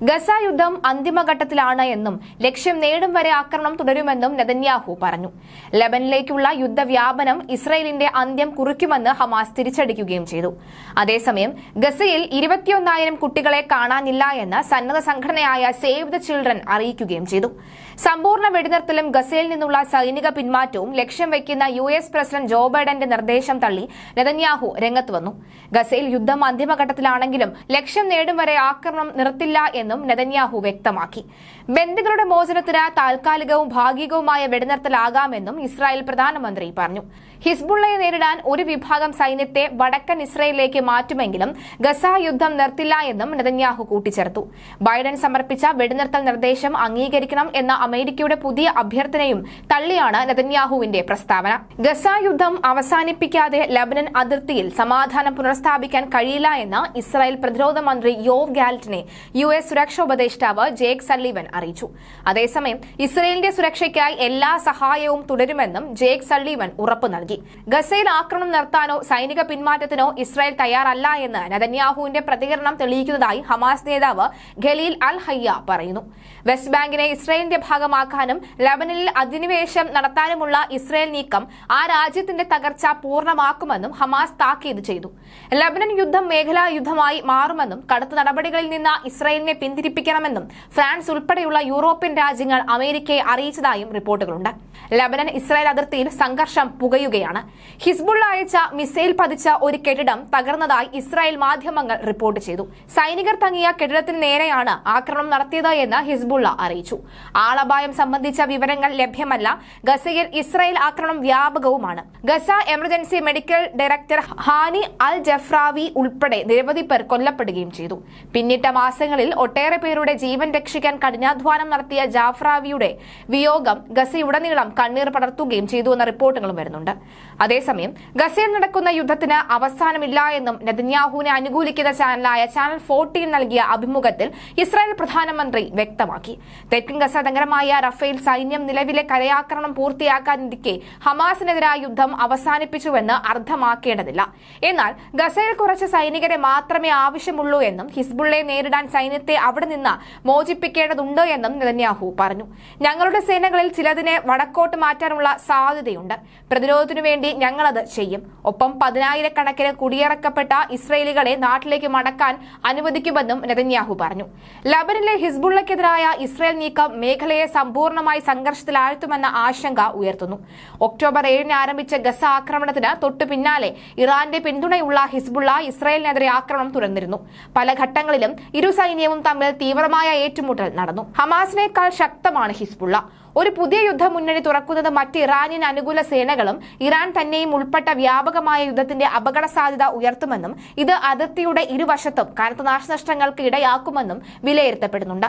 Gaza യുദ്ധം അന്തിമഘട്ടത്തിലാണ് എന്നും ലക്ഷ്യം നേടും വരെ ആക്രമണം തുടരുമെന്നും നെതന്യാഹു പറഞ്ഞു. ലബനിലേക്കുള്ള യുദ്ധവ്യാപനം ഇസ്രയേലിന്റെ അന്ത്യം കുറിക്കുമെന്ന് ഹമാസ് തിരിച്ചടിക്കുകയും ചെയ്തു. അതേസമയം ഗസയിൽ ഇരുപത്തിയൊന്നായിരം കുട്ടികളെ കാണാനില്ല എന്ന് സന്നദ്ധ സംഘടനയായ സേവ് ദ ചിൽഡ്രൻ അറിയിക്കുകയും ചെയ്തു. സമ്പൂർണ വെടിനിർത്തലും ഗസയിൽ നിന്നുള്ള സൈനിക പിന്മാറ്റവും ലക്ഷ്യം വയ്ക്കുന്ന യു എസ് പ്രസിഡന്റ് ജോ ബൈഡന്റെ നിർദ്ദേശം തള്ളി നെതന്യാഹു രംഗത്ത് വന്നു. ഗസയിൽ യുദ്ധം അന്തിമഘട്ടത്തിലാണെങ്കിലും ലക്ഷ്യം നേടും വരെ ആക്രമണം നിർത്തില്ല എന്നും നെതന്യാഹു വ്യക്തമാക്കി. ബന്ധുക്കളുടെ മോചനത്തിന് താൽക്കാലികവും ഭാഗികവുമായ വെടിനിർത്തലാകാമെന്നും ഇസ്രായേൽ പ്രധാനമന്ത്രി പറഞ്ഞു. ഹിസ്ബുള്ളയെ നേരിടാൻ ഒരു വിഭാഗം സൈന്യത്തെ വടക്കൻ ഇസ്രയേലിലേക്ക് മാറ്റുമെങ്കിലും ഗസ യുദ്ധം നിർത്തില്ല എന്നും നെതന്യാഹു കൂട്ടിച്ചേർത്തു. ബൈഡൻ സമർപ്പിച്ച വെടിനിർത്തൽ നിർദ്ദേശം അംഗീകരിക്കണം എന്ന അമേരിക്കയുടെ പുതിയ അഭ്യർത്ഥനയും തള്ളിയാണ് നെതന്യാഹുവിന്റെ പ്രസ്താവന. ഗസ യുദ്ധം അവസാനിപ്പിക്കാതെ ലബനൻ അതിർത്തിയിൽ സമാധാനം പുനഃസ്ഥാപിക്കാൻ കഴിയില്ല എന്ന് ഇസ്രായേൽ പ്രതിരോധ മന്ത്രി യോവ് ഗാലറ്റിനെ യു എസ് സുരക്ഷാ ഉപദേഷ്ടാവ് ജേക്ക് സല്ലിവൻ അറിയിച്ചു. അതേസമയം ഇസ്രയേലിന്റെ സുരക്ഷയ്ക്കായി എല്ലാ സഹായവും തുടരുമെന്നും ജേക്ക് സള്ളിവൻ ഉറപ്പു നൽകി. ഗസയിൽ ആക്രമണം നിർത്താനോ സൈനിക പിന്മാറ്റത്തിനോ ഇസ്രായേൽ തയ്യാറല്ല എന്ന് നെതന്യാഹുവിന്റെ പ്രതികരണം തെളിയിക്കുന്നതായി ഹമാസ് നേതാവ് ഖലീൽ അൽ ഹയ്യ പറയുന്നു. വെസ്റ്റ് ബാങ്കിനെ ഇസ്രായേലിന്റെ ഭാഗമാക്കാനും ലബനനിൽ അധിനിവേശം നടത്താനുമുള്ള ഇസ്രയേൽ നീക്കം ആ രാജ്യത്തിന്റെ തകർച്ച പൂർണമാക്കുമെന്നും ഹമാസ് താക്കീത് ചെയ്തു. ലബനൻ യുദ്ധം മേഖലാ യുദ്ധമായി മാറുമെന്നും കടുത്ത നടപടികളിൽ നിന്ന് ഇസ്രയേലിനെ പിന്തിരിപ്പിക്കണമെന്നും ഫ്രാൻസ് ഉൾപ്പെടെയുള്ള യൂറോപ്യൻ രാജ്യങ്ങൾ അമേരിക്കയെ അറിയിച്ചതായും റിപ്പോർട്ടുകളുണ്ട്. ലബനൻ ഇസ്രായേൽ അതിർത്തിയിൽ സംഘർഷം പുകയുകയാണ്. ഹിസ്ബുള്ള അയച്ച മിസൈൽ പതിച്ച ഒരു കെട്ടിടം തകർന്നതായി ഇസ്രായേൽ മാധ്യമങ്ങൾ റിപ്പോർട്ട് ചെയ്തു. സൈനികർ തങ്ങിയ കെട്ടിടത്തിന് നേരെയാണ് ആക്രമണം നടത്തിയത് എന്ന് ഹിസ്ബുള്ള അറിയിച്ചു. ആളപായം സംബന്ധിച്ച വിവരങ്ങൾ ലഭ്യമല്ല. ഗസയിൽ ഇസ്രായേൽ ആക്രമണം വ്യാപകവുമാണ്. Gaza emergency medical director Hani Al Jafrawi ഉൾപ്പെടെ നിരവധി പേർ കൊല്ലപ്പെടുകയും ചെയ്തു. പിന്നിട്ട മാസങ്ങളിൽ ഒട്ടേറെ പേരുടെ ജീവൻ രക്ഷിക്കാൻ കഠിനാധ്വാനം നടത്തിയ ജാഫ്രാവിയുടെ വിയോഗം ഗസയുടനീളം കണ്ണീർ പടർത്തുകയും ചെയ്തു എന്ന റിപ്പോർട്ടുകളും വരുന്നുണ്ട്. അതേസമയം ഗസയിൽ നടക്കുന്ന യുദ്ധത്തിന് അവസാനമില്ല എന്നും നെതന്യാഹുവിനെ അനുകൂലിക്കുന്ന ചാനലായ ചാനൽ ഫോർട്ടീൻ നൽകിയ അഭിമുഖത്തിൽ ഇസ്രായേൽ പ്രധാനമന്ത്രി വ്യക്തമാക്കി. തെക്കൻ ഗസ നഗരമായ റഫേൽ സൈന്യം നിലവിലെ കരയാക്രമണം പൂർത്തിയാക്കാനിരിക്കെ ഹമാസിനെതിരായ യുദ്ധം അവസാനിപ്പിച്ചുവെന്ന് അർത്ഥമാക്കേണ്ടതില്ല. എന്നാൽ ഗസയിൽ കുറച്ച് സൈനികരെ മാത്രമേ ആവശ്യമുള്ളൂ എന്നും ഹിസ്ബുള്ളയെ നേരിടാൻ സൈന്യത്തെ അവിടെ നിന്ന് മോചിപ്പിക്കേണ്ടതുണ്ട് എന്നും നെതന്യാഹു പറഞ്ഞു. ഞങ്ങളുടെ സേനകളിൽ ചിലതിനെ വടക്കോട്ട് മാറ്റാനുള്ള സാധ്യതയുണ്ട്. പ്രതിരോധത്തിനു വേണ്ടി ഞങ്ങളത് ചെയ്യും. ഒപ്പം പതിനായിരക്കണക്കിന് കുടിയിറക്കപ്പെട്ട ഇസ്രയേലികളെ നാട്ടിലേക്ക് മടക്കാൻ അനുവദിക്കുമെന്നും നെതന്യാഹു പറഞ്ഞു. ലബനിലെ ഹിസ്ബുള്ളക്കെതിരായ ഇസ്രയേൽ നീക്കം മേഖലയെ സമ്പൂർണമായി സംഘർഷത്തിലാഴ്ത്തുമെന്ന ആശങ്ക ഉയർത്തുന്നു. ഒക്ടോബർ ഏഴിന് ആരംഭിച്ച ഗസ ആക്രമണത്തിന് തൊട്ടു പിന്നാലെ ഇറാന്റെ പിന്തുണയുള്ള ഹിസ്ബുള്ള ഇസ്രയേലിനെതിരെ ആക്രമണം തുടർന്നിരുന്നു പല ഘട്ടങ്ങളിലും ഇരു സൈന്യവും തമ്മിൽ തീവ്രമായ ഏറ്റുമുട്ടൽ നടന്നു. ഹമാസിനേക്കാൾ ശക്തമാണ് ഹിസ്ബുള്ള. ഒരു പുതിയ യുദ്ധ മുന്നണി തുറക്കുന്നത് മറ്റ് ഇറാനിയൻ അനുകൂല സേനകളും ഇറാൻ തന്നെയും ഉൾപ്പെട്ട വ്യാപകമായ യുദ്ധത്തിന്റെ അപകട സാധ്യത ഉയർത്തുമെന്നും ഇത് അതിർത്തിയുടെ ഇരുവശത്തും കനത്ത നാശനഷ്ടങ്ങൾക്ക് ഇടയാക്കുമെന്നും വിലയിരുത്തപ്പെടുന്നുണ്ട്.